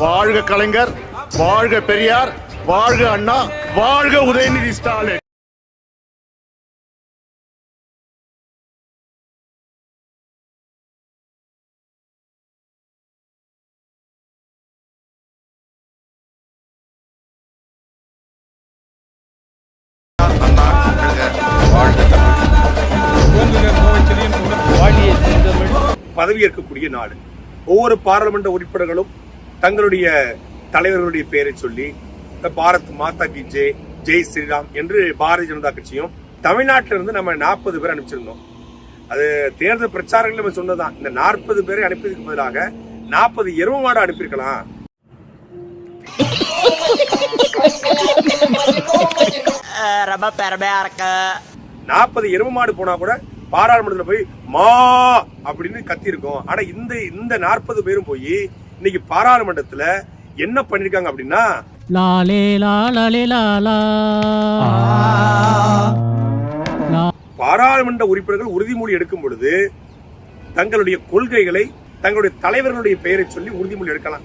வாழ்க கலைஞர் வாழ்க பெரியார் வாழ்க அண்ணா வாழ்க உதயநிதி ஸ்டாலின். பதவியேற்கக்கூடிய நாடு. ஒவ்வொரு பாராளுமன்ற உறுப்பினர்களும் தங்களுடைய தலைவர்களுடைய பெயரை சொல்லி பாரத் மாதா கி ஜெய் ஜெய் ஸ்ரீராம் என்று பாரதிய ஜனதா கட்சியும் தமிழ்நாட்டில இருந்து நம்ம நாற்பது பேர் அனுப்பிச்சிருந்தோம். அது தேர்தல் பிரச்சாரங்கள் நம்ம சொன்னதுதான். இந்த நாற்பது பேரை அனுப்பியதுக்கு பதிலாக நாற்பது எரும மாடு அனுப்பியிருக்கலாம். ரொம்ப பெருமையா இருக்கு நாற்பது எரும மாடு போனா கூட பாராளுமன்றத்தில் போய் மா! அப்படின்னு கத்தி இருக்கும் ஆனா இந்த இந்த நாற்பது பேரும் போய் இன்னைக்கு பாராளுமன்றத்துல என்ன பண்ணிருக்காங்க அப்படின்னா லாலே லாலே லாலா பாராளுமன்ற உறுப்பினர்கள் உறுதிமொழி எடுக்கும் பொழுது தங்களுடைய கொள்கைகளை தங்களுடைய தலைவர்களுடைய பெயரை சொல்லி உறுதிமொழி எடுக்கலாம்.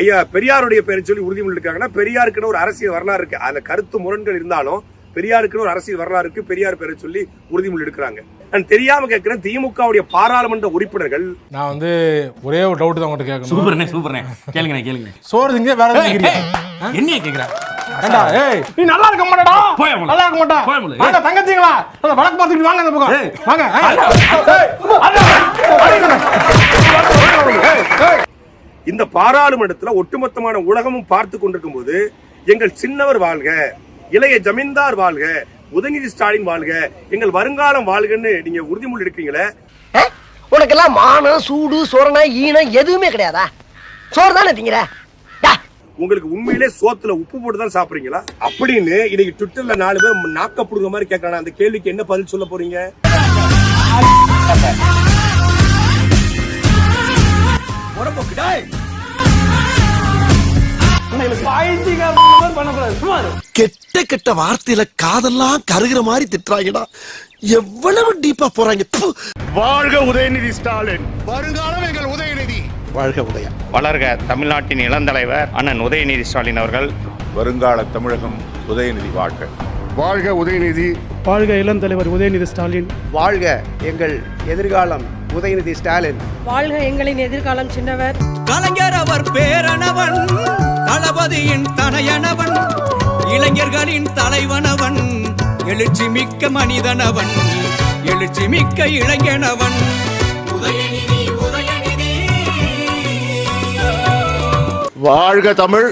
ஐயா பெரியாருடைய பெயரை சொல்லி உறுதிமொழி எடுக்காங்கன்னா பெரியாருக்குன்னு ஒரு அரசியல் வரலாறு இருக்கு. அதுல கருத்து முரண்கள் இருந்தாலும் பெரியாருக்குன்னு ஒரு அரசியல் வரலாறு இருக்கு பெரியார் பெயரை சொல்லி உறுதிமொழி எடுக்கிறாங்க. நான் தெரியாம கேட்கிறேன் திமுகவுடைய பாராளுமன்ற உறுப்பினர்கள் நான் வந்து ஒரே ஒரு டவுட் தான் உங்கள்கிட்ட கேட்கணும் சூப்பர்ண்ணே சூப்பர்ண்ணே கேளுங்கண்ணே கேளுங்க சோறு திங்க வேற எதுவும் கேக்குறியா? என்னைய கேக்குறா ஏண்டா, ஏய் நீ நல்லா இருக்க மாட்டடா போய். நல்லா இருக்க மாட்டா போய் அவளை. வாங்க தங்கச்சிங்களா அந்த வழக்கு பார்த்துட்டு வாங்க அந்த பக்கம் ஏய். வாங்க ஏய். ஏய், அண்ணா, ஏய், ஏய். இந்த பாராளுமன்றத்துல ஒட்டுமொத்தமான உலகமும் பார்த்து கொண்டிருக்கும் போது எங்கள் சின்னவர் வாழ்க இளைய ஜமீன்தார் வாழ்க உதயநிதி ஸ்டாலின் வாழ்க. எங்கள் வருங்காலம் வாழ்கன்னு நீங்க உறுதிமொழி எடுக்கிறீங்களே? உனக்கெல்லாம் மானம் சூடு சொரணை ஈனம் எதுவுமே கிடையாதா? சோறு தானே திங்கிற உங்களுக்கு உண்மையிலே சோத்துல உப்பு போட்டு தான் சாப்பிடுறீங்களா? அப்படின்னு இன்னைக்கு ட்விட்டர்ல நாலு பேர் நாக்க புடுங்க மாதிரி கேட்கறாங்க அந்த கேள்விக்கு என்ன பதில் சொல்ல போறீங்க? கெட்ட கெட்ட வார்த்தையில காதெல்லாம் கருகிற மாதிரி திட்டுறாங்கடா. எவ்வளவு டீப்பா போறாங்க. வாழ்க உதயநிதி ஸ்டாலின். வருங்காலம் எங்கள் உதயநிதி. வாழ்க உதயா. வளர்க தமிழ்நாட்டின் இளந்தலைவர் அண்ணன் உதயநிதி ஸ்டாலின் அவர்கள். வருங்கால தமிழகம் உதயநிதி வாழ்க. வாழ்க உதயநிதி. வாழ்க இளம் தலைவர் உதயநிதி ஸ்டாலின். வாழ்க எங்கள் எதிர்காலம் உதயநிதி ஸ்டாலின். வாழ்க எங்களின் எதிர்காலம் சின்னவர். கலைஞர் அவர் பேரனவன். தளபதியின் தனையனவன் இளைஞர்களின் தலைவனவன் எழுச்சி மிக்க மனிதனவன் எழுச்சி மிக்க இளைஞனவன். உதயநிதி உதயநிதி. வாழ்க தமிழ்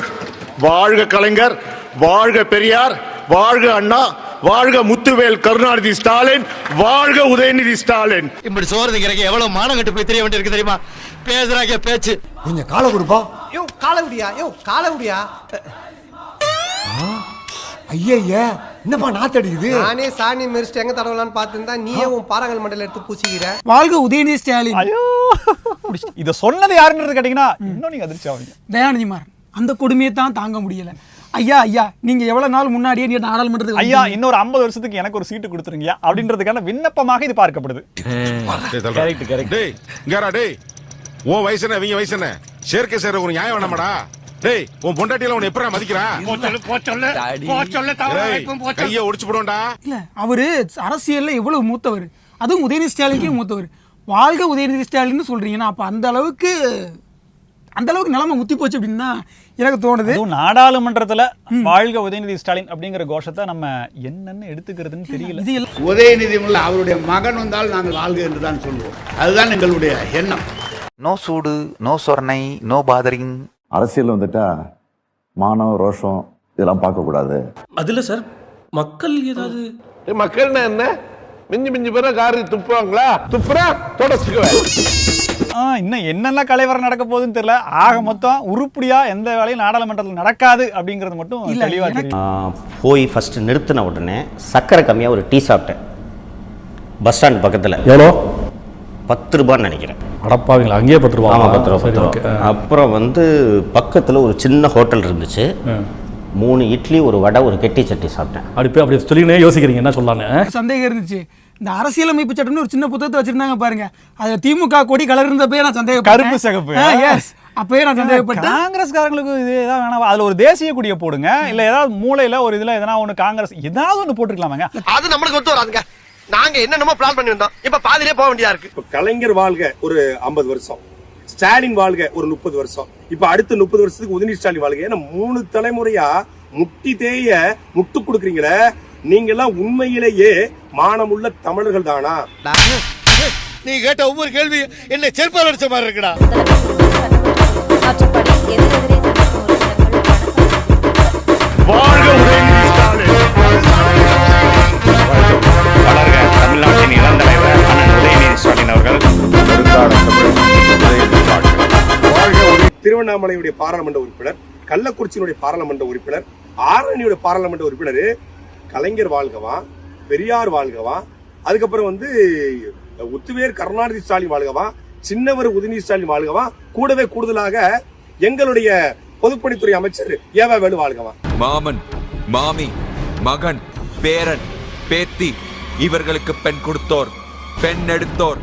வாழ்க கலைஞர் வாழ்க பெரியார் வாழ்க அண்ணா வாழ்க முத்துவேல் கருணாநிதி ஸ்டாலின் வாழ்க உதயநிதி ஸ்டாலின். இப்படி சோறு திங்கிறக்கு எவ்வளவு மானம் கட்டு போய் தெரிய வேண்டியிருக்கு தெரியுமா? பேசுறாங்க பேச்சு. கொஞ்சம் காலை கொடுப்பா. யோ காலவுடியா யோ காலவுடியா ஐயையே என்னப்பா நாத்தடிக்குது நானே சாணி மெரிச்சிட்டு எங்க தடவலான்னு பார்த்துருந்தா நீயே உன் பாறாங்கல் மண்டல எடுத்து பூசிக்கிற. வாழ்க உதயநிதி ஸ்டாலின். இத சொன்னது யாருன்றது கேட்டீங்கன்னா இன்னும் நீங்க அதிர்ச்சி ஆவீங்க. தயாநிதி மாறன் அந்த கொடுமையை தான் தாங்க முடியல. ஐயா ஐயா நீங்க எவ்வளவு நாள் முன்னாடியே நீ நாடாளுமன்றத்துக்கு ஐயா? இன்னொரு ஐம்பது வருஷத்துக்கு எனக்கு ஒரு சீட்டு கொடுத்துருங்கயா அப்படின்றதுக்கான விண்ணப்பமாக இது பார்க்கப்படுது. உன் வயசு என்ன இவங்க வயசு என்ன? சேர்க்கை சேர ஒரு நியாயம் வேணாமடா. டேய் உன் பொண்டாட்டியில உன்னை எப்படா மதிக்கிறான் கைய ஒடிச்சு போடுவோம்டா. இல்ல அவரு அரசியல்ல எவ்வளவு மூத்தவர். அதுவும் உதயநிதி ஸ்டாலினுக்கே மூத்தவர். வாழ்க உதயநிதி ஸ்டாலின்னு சொல்றீங்கன்னா அப்ப அந்த அளவுக்கு அந்த அளவுக்கு நிலைமை முத்தி போச்சு அப்படின்னு தான் எனக்கு தோணுது. நாடாளுமன்றத்துல வாழ்க உதயநிதி ஸ்டாலின் அப்படிங்கிற கோஷத்தை நம்ம என்னன்னு எடுத்துக்கிறதுன்னு தெரியல. உதயநிதி அவருடைய மகன் வந்தால் நாங்கள் வாழ்க என்று தான் சொல்லுவோம் அதுதான் எங்களுடைய எண்ணம். நோ சூடு நோ சொர்ணை நோ பாதரிங். அரசியல் வந்துட்டா மானம் ரோஷம் இதெல்லாம் பார்க்க கூடாது அதுல சார் மக்கள் ஏதாவது மக்கள்னா என்ன? மிஞ்சி மிஞ்சி பேர காரி துப்புவாங்களா? துப்புறா தொடச்சுக்குவேன். ஆ, இன்னும் என்னென்ன கலைவரம் நடக்க போகுதுன்னு தெரியல. ஆக மொத்தம் உருப்படியா எந்த வேலையும் நாடாளுமன்றத்தில் நடக்காது அப்படிங்கிறது மட்டும் தெளிவா போய் ஃபர்ஸ்ட் நிறுத்தின உடனே சக்கரை கம்மியாக ஒரு டீ சாப்பிட்டேன். பஸ் ஸ்டாண்ட் பக்கத்தில். எவ்வளோ? பத்து ரூபான்னு நினைக்கிறேன். அடப்பாவீங்களா? அங்கேயே பத்து ரூபா. ஆமாம் பத்து ரூபா பத்து ரூபா. அப்புறம் வந்து பக்கத்தில் ஒரு சின்ன ஹோட்டல் இருந்துச்சு. மூணு இட்லி ஒரு வடை ஒரு கெட்டி சட்டி சாப்பிட்டேன். அப்படி அப்படி சொல்லினே யோசிக்கிறீங்க என்ன சொல்லலான்னு சந்தேகம் இருந்துச்சு. இந்த அரசியலமைப்பு சட்டம்னு ஒரு சின்ன புத்தகத்தை வச்சிருந்தாங்க பாருங்க. அதுல திமுக கொடி கலர் இருந்தப்பே நான் சந்தேகம் கருப்பு சிகப்பு. எஸ் அப்பயே நான் சந்தேகப்பட்டேன். காங்கிரஸ்காரங்களுக்கு இது ஏதாவது வேணாம். அதுல ஒரு தேசிய கொடியை போடுங்க. இல்ல ஏதாவது மூலையில ஒரு இதுல எதனா ஒண்ணு காங்கிரஸ் ஏதாவது ஒண்ணு போட்டுருக்கலாமாங்க. அது நம்மளுக்கு ஒத்து வராதுங்க. நாங்க என்னென்னமோ பிளான் பண்ணி வந்தோம் இப்ப பாதிலே போக வேண்டியதா இருக்கு. இப்ப கலைஞர் வாழ்க ஒரு ஐம்பது வருஷம். ஸ்டாலின் வாழ்க ஒரு முப்பது வருஷம். இப்ப அடுத்த முப்பது வருஷத்துக்கு உதயநிதி ஸ்டாலின் வாழ்க. ஏன்னா மூணு தலைமுறையா முட்டி தேய முட்டு கொடுக்குறீங்களே. நீங்க எல்லாம் உண்மையிலேயே மானமுள்ள தமிழர்கள் தானா? நீ கேட்ட ஒவ்வொரு கேள்வி என்ன செருப்பால் அடிச்ச மாதிரி இருக்குடா. திருவண்ணாமலையுடைய பாராளுமன்ற உறுப்பினர் கள்ளக்குறிச்சியினுடைய பாராளுமன்ற உறுப்பினர் ஆரணியுடைய பாராளுமன்ற உறுப்பினர் கலைஞர் வாழ்கவா பெரியார் வாழ்கவா அதுக்கப்புறம் வந்து உத்துவேர் கருணாநிதி ஸ்டாலின் வாழ்கவா சின்னவர் உதயநிதி ஸ்டாலின் வாழ்கவா கூடவே கூடுதலாக எங்களுடைய பொதுப்பணித்துறை அமைச்சர் ஏவா வேலு வாழ்கவா. மாமன் மாமி மகன் பேரன் பேத்தி இவர்களுக்கு பெண் கொடுத்தோர் பெண் எடுத்தோர்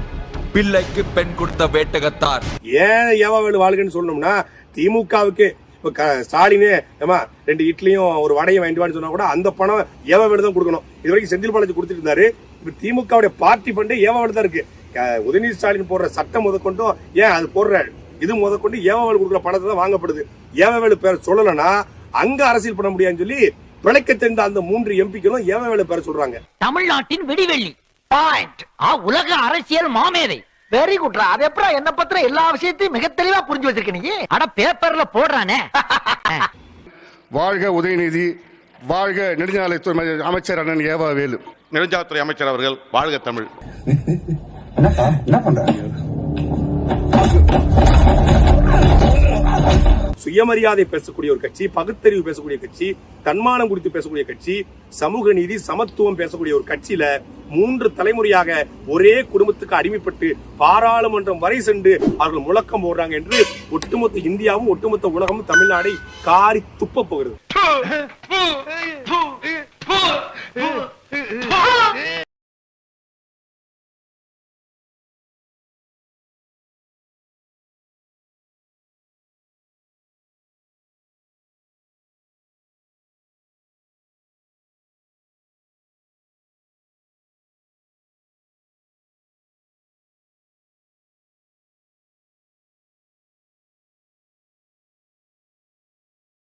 பிள்ளைக்கு பெண் கொடுத்த வேட்டகத்தார். ஏன் ஏவா வேலு வாழ்கன்னு சொல்லணும்னா திமுகவுக்கு இப்ப க- ஸ்டாலினே ஏமா ரெண்டு இட்லியும் ஒரு வடையும் வாங்கிட்டு சொன்னா கூட அந்த பணம் ஏவா வேலு தான் கொடுக்கணும். இது வரைக்கும் செந்தில் பாலாஜி கொடுத்துட்டு இருந்தாரு. இப்ப திமுகவுடைய பார்ட்டி ஃபண்டே ஏவா வேலு தான் இருக்கு. உதயநிதி ஸ்டாலின் போடுற சட்டம் முதற்கொண்டும் ஏன் அது போடுற இது முதற்கொண்டு ஏவா வேலு கொடுக்குற பணத்தை தான் வாங்கப்படுது. ஏவா வேலு பேர் சொல்லலைன்னா அங்க அரசியல் பண்ண முடியாதுன்னு சொல்லி பிழைக்க தெரிந்த அந்த மூன்று எம்பிக்களும் ஏவா வேலு பேரை சொல்றாங்க. தமிழ்நாட்டின் விடிவெள்ளி. பாயிண்ட் உலக அரசியல் மாமேதை. வெரி குட்ரா அது எப்பறம் என்ன பத்திர எல்லா விஷயத்தையும் மிக தெளிவா புரிஞ்சு வச்சிருக்க நீ? அட பேப்பர்ல போடுறானே. வாழ்க உதயநிதி வாழ்க நெடுஞ்சாலைத்துறை அமைச்சர் அண்ணன் ஏவா வேலு. நெடுஞ்சாலைத்துறை அமைச்சர் அவர்கள் வாழ்க தமிழ். சுயமரியாதை பேசக்கூடிய ஒரு கட்சி பகுத்தறிவு பேசக்கூடிய கட்சி தன்மானம் குறித்து பேசக்கூடிய கட்சி சமூக நீதி சமத்துவம் பேசக்கூடிய ஒரு கட்சியில மூன்று தலைமுறையாக ஒரே குடும்பத்துக்கு அடிமைப்பட்டு பாராளுமன்றம் வரை சென்று அவர்கள் முழக்கம் போடுறாங்க என்று ஒட்டுமொத்த இந்தியாவும் ஒட்டுமொத்த உலகமும் தமிழ்நாடை காரி துப்ப போகிறது